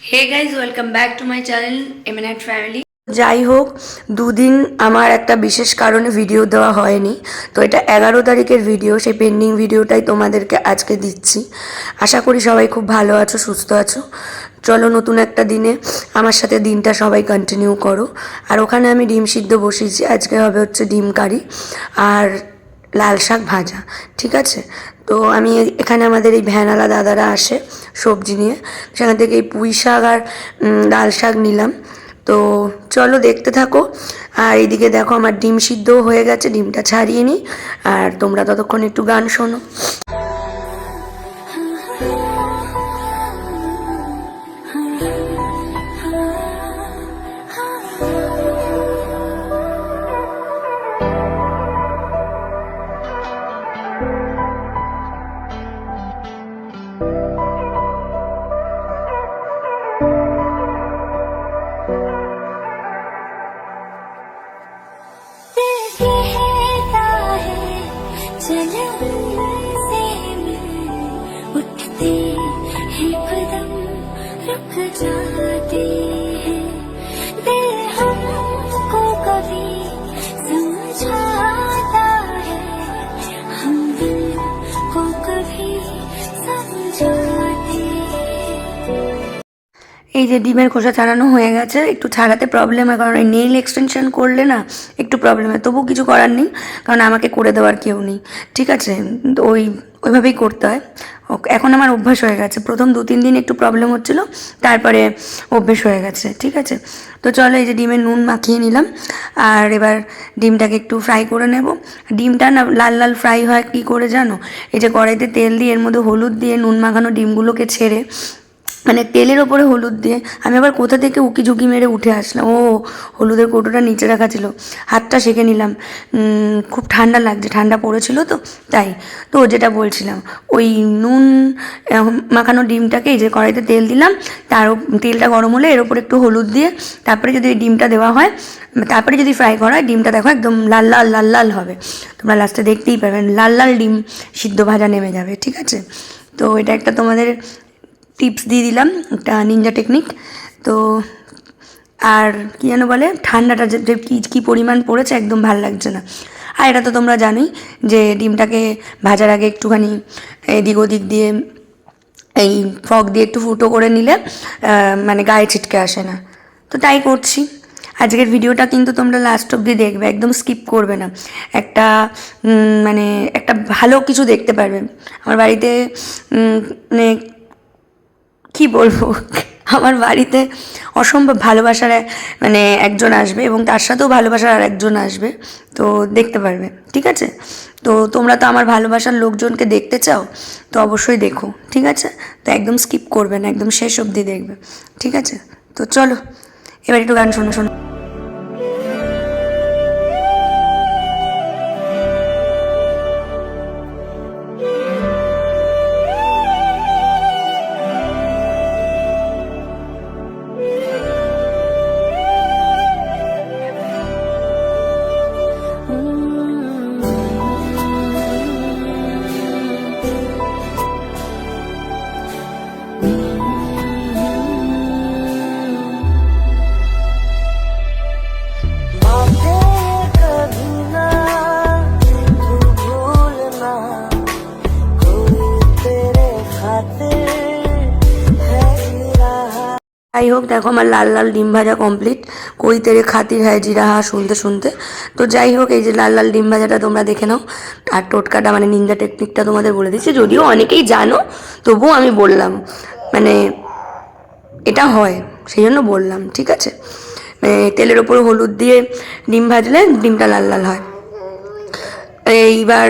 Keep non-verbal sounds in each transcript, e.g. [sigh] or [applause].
Hey guys welcome back to my channel এমএনএট family যাই হোক, দুদিন আমার একটা বিশেষ কারণে ভিডিও দেওয়া হয়নি। তো এটা এগারো তারিখের ভিডিও সেই পেন্ডিং ভিডিওটাই তোমাদেরকে আজকে দিচ্ছি। আশা করি সবাই খুব ভালো আছো, সুস্থ আছো। চলো নতুন একটা দিনে আমার সাথে দিনটা সবাই কন্টিনিউ করো। আর ওখানে আমি ডিম সিদ্ধ বসিয়েছি, আজকে হবে হচ্ছে ডিম কারি। আর লাল শাক ভাজা, ঠিক আছে? তো আমি এখানে আমাদের এই ভ্যানালা দাদারা আসে সবজি নিয়ে। সেখান থেকে এই পুঁই শাক আর লাল শাক নিলাম। তো চলো দেখতে থাকো। আর এইদিকে দেখো আমার ডিম সিদ্ধও হয়ে গেছে, ডিমটা ছাড়িয়ে নিই। আর তোমরা ততক্ষণ একটু গান শোনো। रुक जाते हैं दिल हमको कभी समझाता है हम दिल को कभी समझाते हैं এই যে ডিমের খোসা ছাড়ানো হয়ে গেছে একটু ছাড়াতে প্রবলেম হয় কারণ এই নেইল এক্সটেনশন করলে না একটু প্রবলেম হয় তবু কিছু করার নেই কারণ আমাকে করে দেওয়ার কেউ নেই ঠিক আছে তো ওই ওইভাবেই করতে হয় ও- এখন আমার অভ্যাস হয়ে গেছে। প্রথম দু, তিন দিন একটু প্রবলেম হচ্ছিল, তারপরে অভ্যেস হয়ে গেছে, ঠিক আছে? তো চলো এই যে ডিমের নুন মাখিয়ে নিলাম, আর এবার ডিমটাকে একটু ফ্রাই করে নেব। ডিমটা না লাল লাল ফ্রাই হয়, কী করে জানো? এই যে কড়াইতে তেল দিয়ে, এর মধ্যে হলুদ দিয়ে নুন মাখানো ডিমগুলোকে ছেড়ে মানে তেলের ওপরে হলুদ দিয়ে আমি আবার কোথা থেকে উকি ঝুঁকি মেরে উঠে আসলাম। ও, হলুদের কৌটোটা নিচে রাখা ছিল। হাতটা সেঁকে নিলাম। খুব ঠান্ডা লাগছে, ঠান্ডা পড়েছিল তো, তাই। তো যেটা বলছিলাম, ওই নুন মাখানো ডিমটাকে এই যে কড়াইতে তেল দিলাম, তার তেলটা গরম হলে এর ওপরে একটু হলুদ দিয়ে তারপরে যদি ডিমটা দেওয়া হয়, তারপরে যদি ফ্রাই করা হয়, ডিমটা দেখো একদম লাল লাল লাল লাল হবে। তোমরা লাস্টে দেখতেই পারবেন লাল লাল ডিম সিদ্ধ ভাজা নেমে যাবে, ঠিক আছে? তো এটা একটা তোমাদের টিপস দিয়ে দিলাম, একটা নিনজা টেকনিক তো, আর কি যেন বলে, ঠান্ডাটা যে কী কী পরিমাণ পড়েছে একদম ভালো লাগছে না। আর এটা তো তোমরা জানোই যে ডিমটাকে ভাজার আগে একটুখানি এদিক ওদিক দিয়ে, এই ফগ দিয়ে একটু ফুটো করে নিলে মানে গায়ে ছিটকে আসে না। তো তাই করছি। আজকের ভিডিওটা কিন্তু তোমরা লাস্ট অবধি দেখবে, একদম স্কিপ করবে না। একটা মানে একটা ভালো কিছু দেখতে পারবে। আমার বাড়িতে মানে কি বলব? আমার বাড়িতে অসম্ভব ভালোবাসার মানে একজন আসবে এবং তার সাথেও ভালোবাসার আর একজন আসবে, তো দেখতে পারবে, ঠিক আছে? তো তোমরা তো আমার ভালোবাসার লোকজনকে দেখতে চাও, তো অবশ্যই দেখো, ঠিক আছে? তো একদম স্কিপ করবে না, একদম শেষ অবধি দেখবে, ঠিক আছে? তো চলো, এবার একটু গান শোনো শোনো। হোক দেখো আমার লাল লাল ডিম ভাজা কমপ্লিট কই তেরে খাতির হ্যায় জিরা হা শুনতে শুনতে। তো যাই হোক এই যে লাল লাল ডিম ভাজাটা তোমরা দেখে নাও। আর টোটকাটা মানে নিন্দা টেকনিকটা তোমাদের বলে দিচ্ছি। যদিও অনেকেই জানো, তবুও আমি বললাম। মানে এটা হয়, সেই জন্য বললাম, ঠিক আছে? তেলের ওপর হলুদ দিয়ে ডিম ভাজলে ডিমটা লাল লাল হয়। এইবার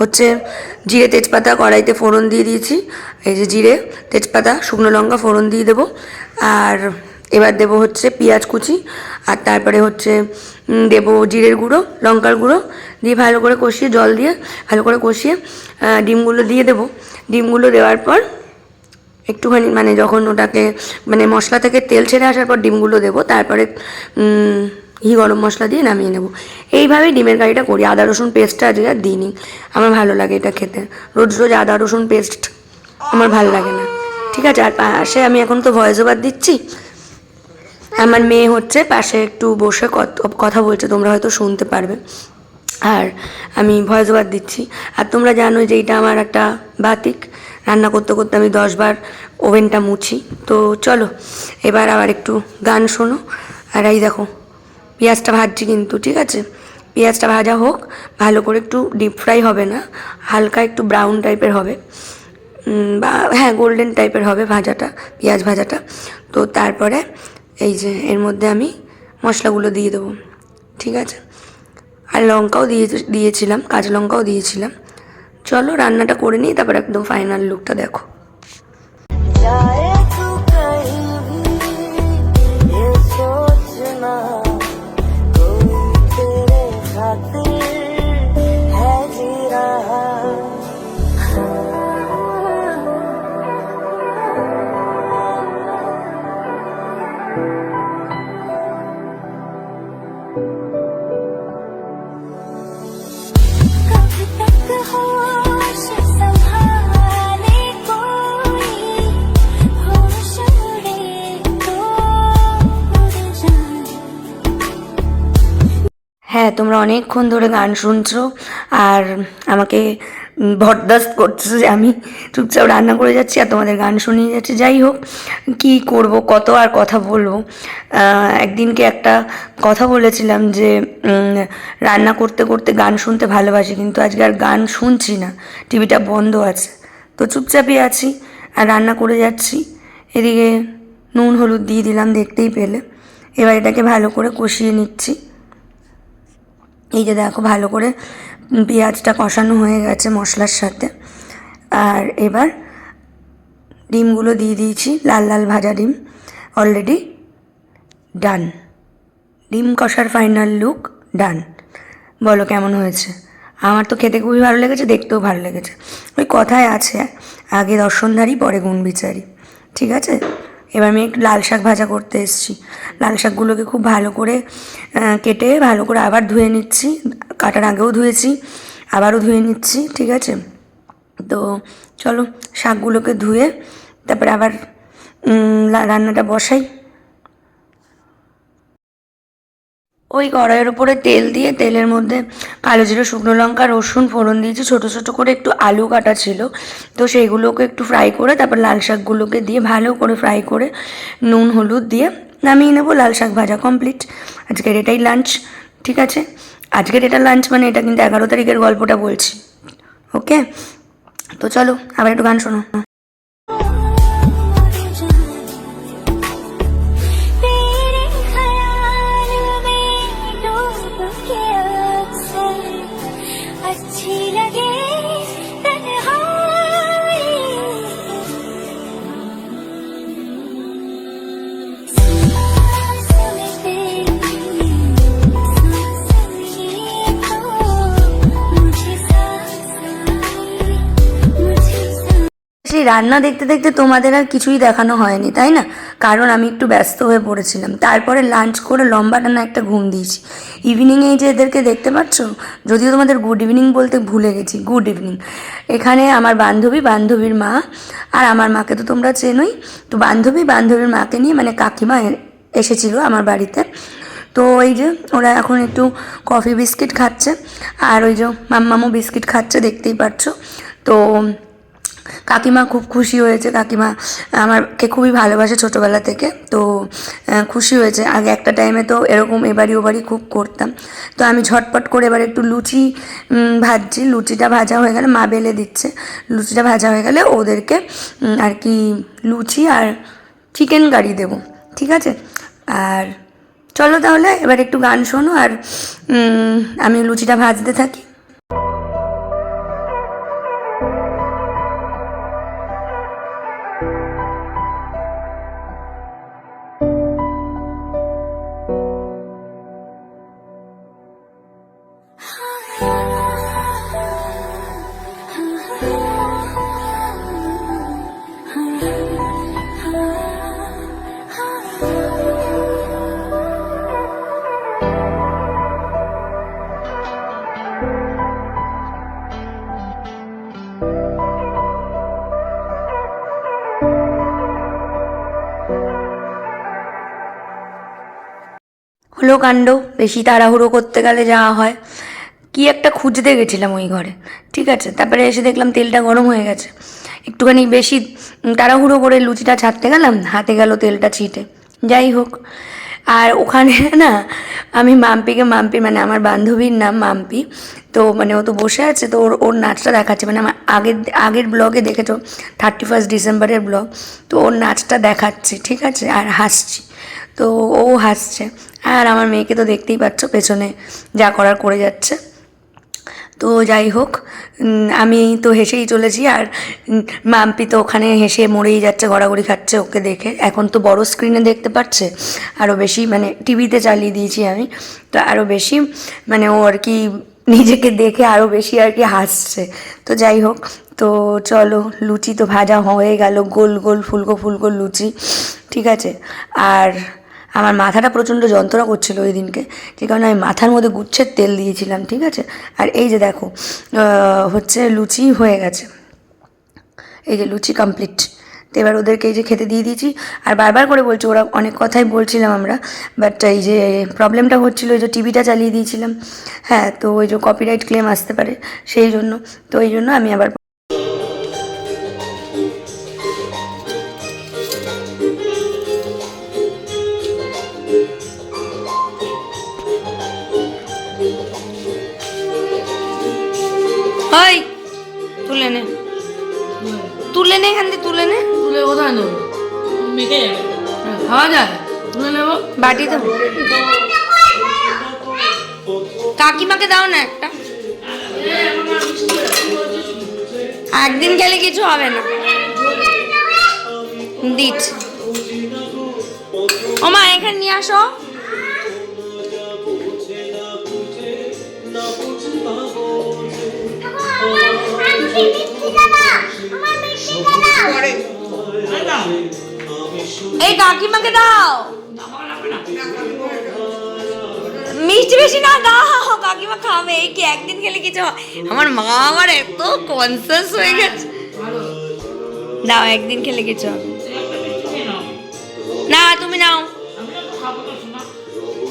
হচ্ছে জিরে তেজপাতা কড়াইতে ফোড়ন দিয়ে দিয়েছি। এই যে জিরে, তেজপাতা, শুকনো লঙ্কা ফোড়ন দিয়ে দেবো। আর এবার দেবো হচ্ছে পেঁয়াজ কুচি, আর তারপরে হচ্ছে দেবো জিরের গুঁড়ো, লঙ্কার গুঁড়ো দিয়ে ভালো করে কষিয়ে, জল দিয়ে ভালো করে কষিয়ে ডিমগুলো দিয়ে দেবো। ডিমগুলো দেওয়ার পর একটুখানি মানে যখন ওটাকে মানে মশলা থেকে তেল ছেড়ে আসার পর ডিমগুলো দেবো। তারপরে ঘি গরম মশলা দিয়ে নামিয়ে নেব। এইভাবেই ডিমের কারিটা করি। আদা, রসুন পেস্টটা আজকে আর দিইনি। আমার ভালো লাগে এটা খেতে। রোজ রোজ আদা, রসুন পেস্ট আমার ভালো লাগে না। ঠিক আছে, আর পাশে আমি এখন তো ভয়েস ওভার দিচ্ছি। আমার মেয়ে হচ্ছে পাশে একটু বসে কথা বলছে, তোমরা হয়তো শুনতে পারবে। আর আমি ভয়েস ওভার দিচ্ছি। আর তোমরা জানো যে এটা আমার একটা বাতিক। রান্না করতে করতে আমি দশবার ওভেনটা মুছি। তো চলো, এবার আবার একটু গান শোনো। আর এই দেখো পেঁয়াজটা ভাজছি কিন্তু, ঠিক আছে? পেঁয়াজটা ভাজা হোক, ভালো করে একটু ডিপ ফ্রাই হবে না, হালকা একটু ব্রাউন টাইপের হবে। বা হ্যাঁ গোল্ডেন টাইপের হবে ভাজাটা, পেঁয়াজ ভাজাটা। তো তারপরে এই যে, এর মধ্যে আমি মশলাগুলো দিয়ে দেবো, ঠিক আছে? আর লঙ্কাও দিয়ে, দিয়েছিলাম, কাঁচা লঙ্কাও দিয়েছিলাম। চলো রান্নাটা করে নিই, তারপর একদম ফাইনাল লুকটা দেখো। হ্যাঁ তোমরা অনেকক্ষণ ধরে গান শুনছো আর আমাকে বরদাস্ত করছ যে আমি চুপচাপ রান্না করে যাচ্ছি আর তোমাদের গান শুনিয়ে যাচ্ছি। যাই হোক, কি করব, কত আর কথা বলব। একদিনকে একটা কথা বলেছিলাম যে রান্না করতে করতে গান শুনতে ভালোবাসি কিন্তু আজকে আর গান শুনছি না, টিভিটা বন্ধ আছে। তো চুপচাপই আছি আর রান্না করে যাচ্ছি। এদিকে নুন, হলুদ দিয়ে দিলাম, দেখতেই পেলে। এবার এটাকে ভালো করে কষিয়ে নিচ্ছি। এই যে দেখো, ভালো করে পেঁয়াজটা কষানো হয়ে গেছে মশলার সাথে। আর এবার ডিমগুলো দিয়ে দিয়েছি, লাল লাল ভাজা ডিম। অলরেডি ডান ডিম কষার ফাইনাল লুক ডান বলো কেমন হয়েছে? আমার তো খেতে খুবই ভালো লেগেছে, দেখতেও ভালো লেগেছে। ওই কথায় আছে, আগে দর্শনধারী পরে গুণ বিচারি। ঠিক আছে? এবার আমি একটু লাল শাক ভাজা করতে এসেছি। লাল শাকগুলোকে খুব ভালো করে কেটে ভালো করে আবার ধুয়ে নিচ্ছি। কাটার আগেও ধুয়েছি, আবারও ধুয়ে নিচ্ছি, ঠিক আছে? তো চলো শাকগুলোকে ধুয়ে তারপরে আবার রান্নাটা বসাই। ওই কড়াইয়ের উপরে তেল দিয়ে, তেলের মধ্যে কালো জিরে, শুকনো লঙ্কা, রসুন, ফোড়ন দিয়েছি, ছোটো ছোটো করে একটু আলু কাটা ছিল। তো সেইগুলোকে একটু ফ্রাই করে তারপর লাল শাকগুলোকে দিয়ে ভালো করে ফ্রাই করে নুন, হলুদ দিয়ে নামিয়ে নেব। লাল শাক ভাজা কমপ্লিট। আজকের এটাই লাঞ্চ, ঠিক আছে? আজকের এটা লাঞ্চ মানে এটা কিন্তু এগারো তারিখের গল্পটা বলছি। ওকে তো চলো, আবার একটু গান শোনো। রান্না দেখতে দেখতে তোমাদের আর কিছুই দেখানো হয়নি, তাই না? কারণ আমি একটু ব্যস্ত হয়ে পড়েছিলাম। তারপরে লাঞ্চ করে লম্বা টানা একটা ঘুম দিয়েছি। ইভিনিংয়ে যে এদেরকে দেখতে পাচ্ছ? যদিও তোমাদের গুড ইভিনিং বলতে ভুলে গেছি। গুড ইভিনিং এখানে আমার বান্ধবী, বান্ধবীর মা আর আমার মাকে তো তোমরা চেনোই। তো বান্ধবী, বান্ধবীর মাকে নিয়ে মানে কাকিমা এসেছিল আমার বাড়িতে। তো ওই যে ওরা এখন একটু কফি বিস্কিট খাচ্ছে। আর ওই যে মাম্মামও বিস্কিট খাচ্ছে, দেখতেই পাচ্ছ। তো কাকিমা খুব খুশি হয়েছে। কাকিমা আমাকে খুবই ভালোবাসে ছোটোবেলা থেকে। তো খুশি হয়েছে। আগে একটা টাইমে তো এরকম এবারই ওবারই খুব করতাম। তো আমি ঝটপট করে এবার একটু লুচি ভাজছি। লুচিটা ভাজা হয়ে গেলে মা বেলে দিচ্ছে। লুচিটা ভাজা হয়ে গেলে ওদেরকে আর কি লুচি আর চিকেন কারি দেবো। ঠিক আছে? আর চলো তাহলে, এবার একটু গান শোনো। আর আমি লুচিটা ভাজতে থাকি। হলো কাণ্ড, বেশি তাড়াহুড়ো করতে গেলে যাওয়া হয়। কি একটা খুঁজতে গেছিলাম ওই ঘরে, ঠিক আছে? তারপরে এসে দেখলাম তেলটা গরম হয়ে গেছে। একটুখানি বেশি তাড়াহুড়ো করে লুচিটা ছাড়তে গেলাম, হাতে গেল তেলটা ছিটে। যাই হোক, আর ওখানে [laughs] না, আমি মাম্পিকে, মাম্পি মানে আমার বান্ধবীর নাম মাম্পি। তো মানে ও তো বসে আছে, তো ওর ওর নাচটা দেখাচ্ছে। মানে আমার আগের আগের ব্লগে দেখেছ থার্টি ফার্স্ট ডিসেম্বরের ব্লগ। তো ওর নাচটা দেখাচ্ছি, ঠিক আছে? আর হাসছি। তো ও হাসছে। আর আমার মেয়েকে তো দেখতেই পাচ্ছ পেছনে যা করার করে যাচ্ছে। তো যাই হোক আমি তো হেসেই চলেছি আর মাম্পি তো ওখানে হেসে মরেই যাচ্ছে, গড়াগড়ি খাচ্ছে ওকে দেখে। এখন তো বড় স্ক্রিনে দেখতে পাচ্ছে আরও বেশি মানে টিভিতে চালিয়ে দিয়েছি আমি। তো আরও বেশি মানে ও আর কি নিজেকে দেখে আরও বেশি আর কি হাসছে। তো যাই হোক, তো চলো, লুচি তো ভাজা হয়ে গেল। গোল গোল, ফুলকো ফুলকো লুচি, ঠিক আছে। আর আমার মাথাটা প্রচণ্ড যন্ত্রণা করছিল ওই দিনকে যে কারণে আমি মাথার মধ্যে গুচ্ছের তেল দিয়েছিলাম, ঠিক আছে? আর এই যে দেখো হচ্ছে লুচি হয়ে গেছে। এই যে লুচি কমপ্লিট তো এবার ওদেরকে এই যে খেতে দিয়ে দিয়েছি। আর বারবার করে বলছি, ওরা অনেক কথাই বলছিলাম আমরা বাট এই যে প্রবলেমটা হচ্ছিল ওই যে টিভিটা চালিয়ে দিয়েছিলাম। হ্যাঁ তো ওই যে কপিরাইট ক্লেম আসতে পারে, সেই জন্য। তো এই জন্য আমি আবার তুলে নে। তুলে নে এখান থেকে তুলে নে। তুলে কোথায় নেব? মেখে যাবে খাওয়া যায় তুলে নেব। বাটিতে কাকিমাকে দাও না একটা। একদিন গেলে কিছু হবে না। দিচ্ছি। ও মা এখানে নিয়ে আসো। এই কাকিমাকে দাও। মিষ্টি বেশি না দাও, কাকিমা খাবে। এই কি একদিন খেলে কিছু? আমার মা আমার এত কনসিয়াস হয়ে গেছে। দাও, একদিন খেলে কিছু হবে। না, তুমি নাও।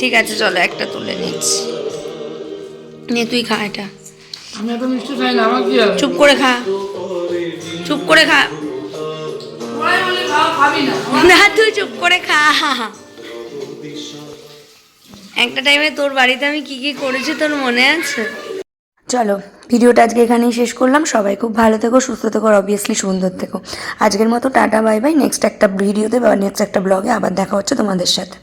ঠিক আছে, চলো একটা তুলে নিচ্ছি। নে, তুই খা এটা। আমি এত মিষ্টি খাই না আমার কি হবে চুপ করে খা। চুপ করে খা। সবাই বলে খাওয়া খাবি না। না তুই চুপ করে খা। একটা টাইমে তোর বাড়িতে আমি কি কি করেছি তোর মনে আছে? চলো ভিডিওটা আজকে এখানেই শেষ করলাম। সবাই খুব ভালো থেকো সুস্থ থেকো আর অবভিয়াসলি সুন্দর থেকো। আজকের মতো টাটা বাই বাই নেক্সট একটা ভিডিওতে বা নেক্সট একটা ব্লগে আবার দেখা হচ্ছে তোমাদের সাথে।